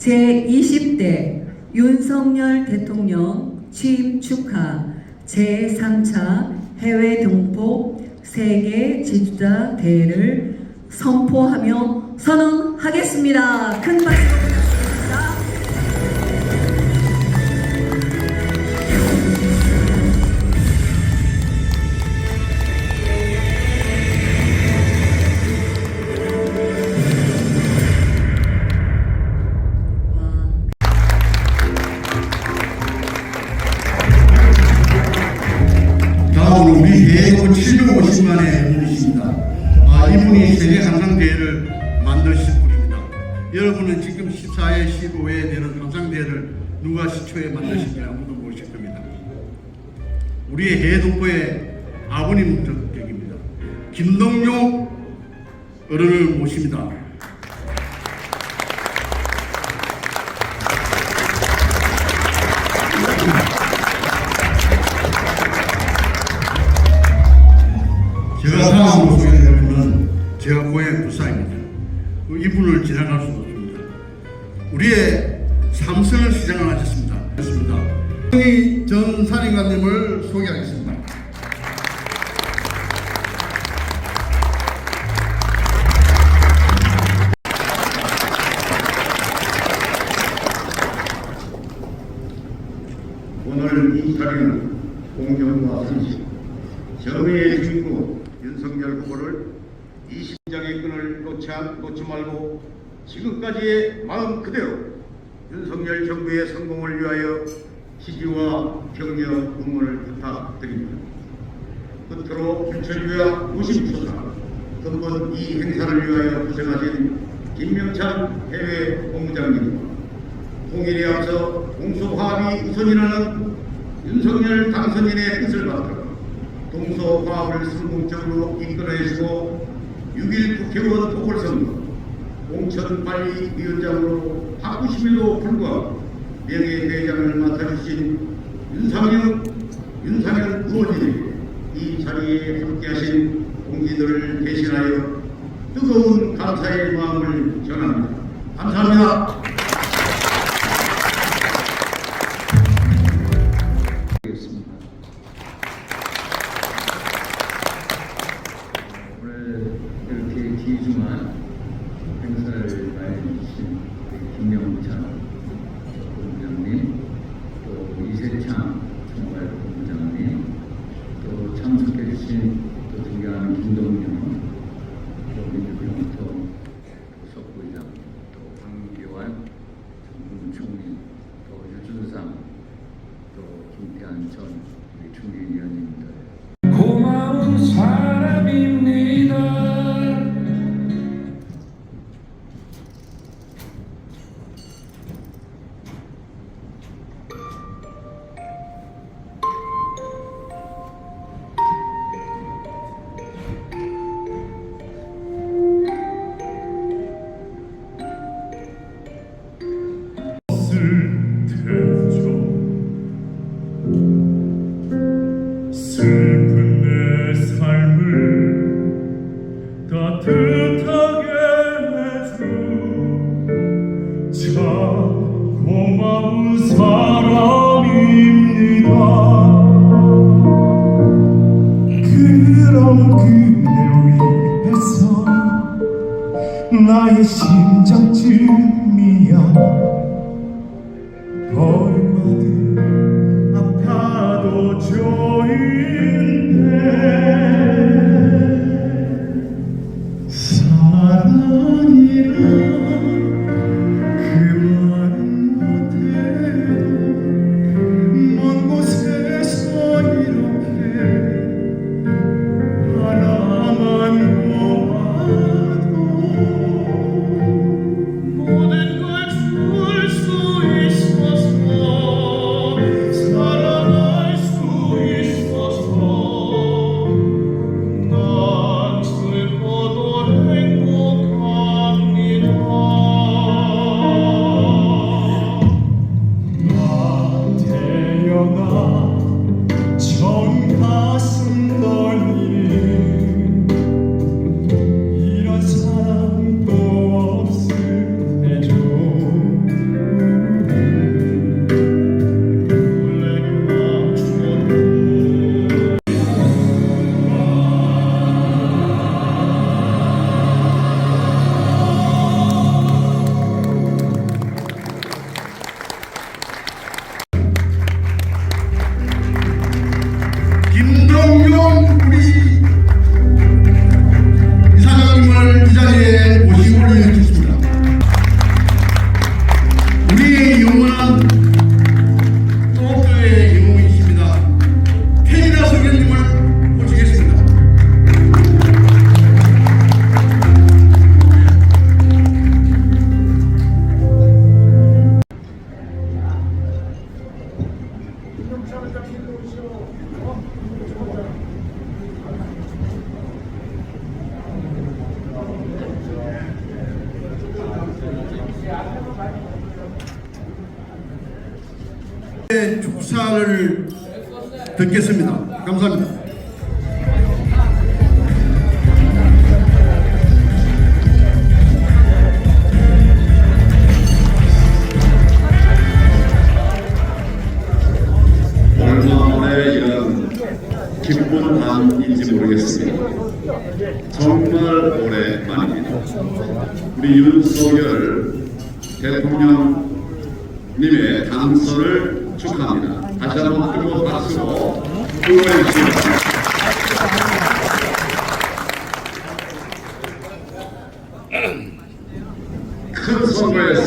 제20대 윤석열 대통령 취임 축하 제3차 해외 동포 세계 지주자 대회를 선포하며 선언하겠습니다. 큰 박수 이분이 세계 한상대회를 만드신 분입니다. 여러분은 지금 14회, 15회에 되는 한상대회를 누가 시초에 만드신지 아무도 모르실 겁니다. 우리의 해동포의 아버님 격입니다. 김동용 어른을 모십니다. 제가 다음 우리의 삼성을 시장을 하셨습니다. 됐습니다. 전 사령관님을 소개하겠습니다. 오늘 이 자리는 공정과 선식, 정의의 주인공 윤석열 후보를 이 심장의 끈을 놓지, 않- 놓지 말고 지금까지의 그대로 윤석열 정부의 성공을 위하여 지지와 격려 응원을 부탁드립니다. 끝으로 불철교야 무심초사 근본 이 행사를 위하여 고생하신 김명찬 해외 본부장님과 통일에 앞서 동서화합이 우선이라는 윤석열 당선인의 뜻을 받들어 동서화합을 성공적으로 이끌어내시고 6일 국회의원 보궐선거 공천 관리 위원장으로 바꾸심에도 불구하고 명예회장을 맡아주신 윤상현, 윤상현 의원님에게 이 자리에 함께하신 공기들을 대신하여 뜨거운 감사의 마음을 전합니다. 감사합니다. 우 나의 심장쯤 Thank you.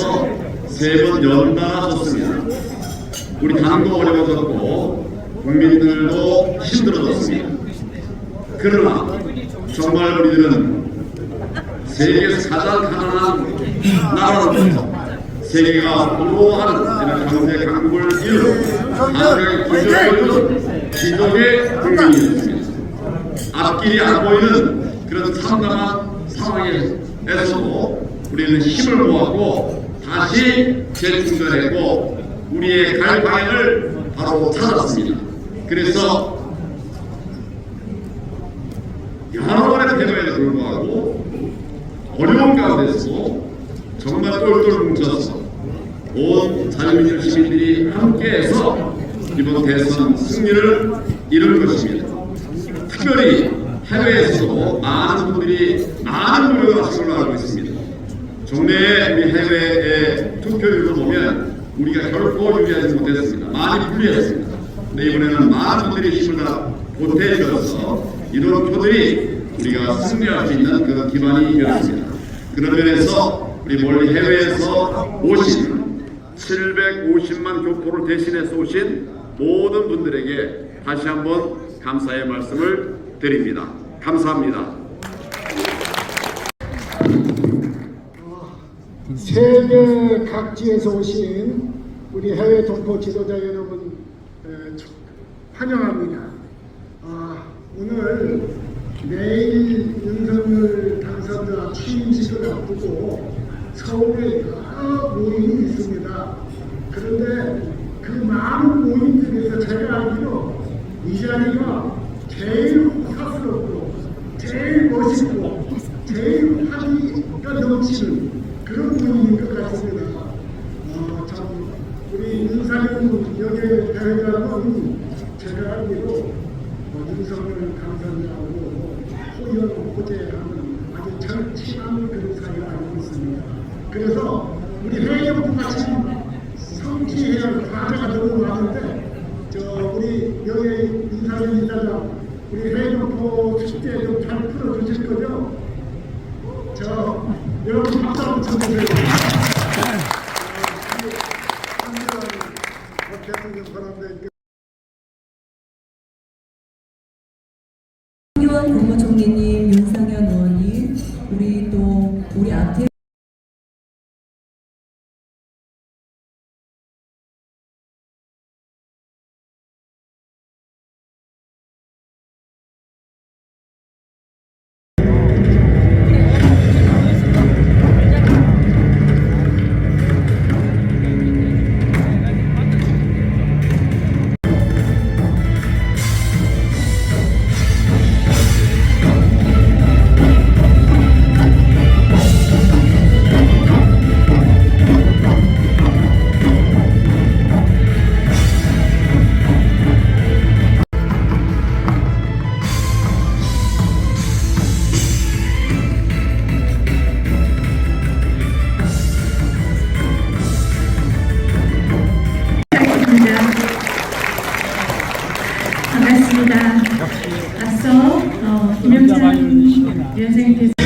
선거에서 세 번 연달아 졌습니다. 우리 당도 어려워졌고 국민들도 힘들어졌습니다. 그러나 정말 우리들은 세계에서 가장 가난한 나라로서 세계가 보호하는 이런 경제 강국을 이룬 하나의 기적을 이룬 기적의 국민이었습니다. 앞길이 안 보이는 그런 참담한 상황에서도 우리는 힘을 모았고 다시 재충전했고 우리의 갈 방향을 바로 찾았습니다. 그래서 여러 번의 패배에도 불구하고 어려운 가운데서도 정말 똘똘 뭉쳐서 온 자유민주 시민들이 함께해서 이번 대선 승리를 이룰 것입니다. 특별히 해외에서도 많은 분들이 많은 노력을 하신 걸로 알고 있습니다. 우리 해외의 투표율을 보면 우리가 결코 유리하지 못했습니다. 많이 불리했습니다. 근데 이번에는 많은 분들이 힘을 다 보태주셔서 이런 표들이 우리가 승리할 수 있는 그런 기반이 되었습니다. 그런 면에서 우리 멀리 해외에서 오신 750만 교포를 대신해서 오신 모든 분들에게 다시 한번 감사의 말씀을 드립니다. 감사합니다. 세계 각지에서 오신 우리 해외 동포 지도자 여러분 환영합니다. 아, 오늘 내일 윤석열 당선자 취임식을 앞두고 서울에 여러 모임이 있습니다. 그런데 그 많은 모임 중에서 제가 알기로 이 자리가 제일 호사스럽고 제일 멋있고 Thank you. 김영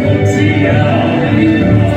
천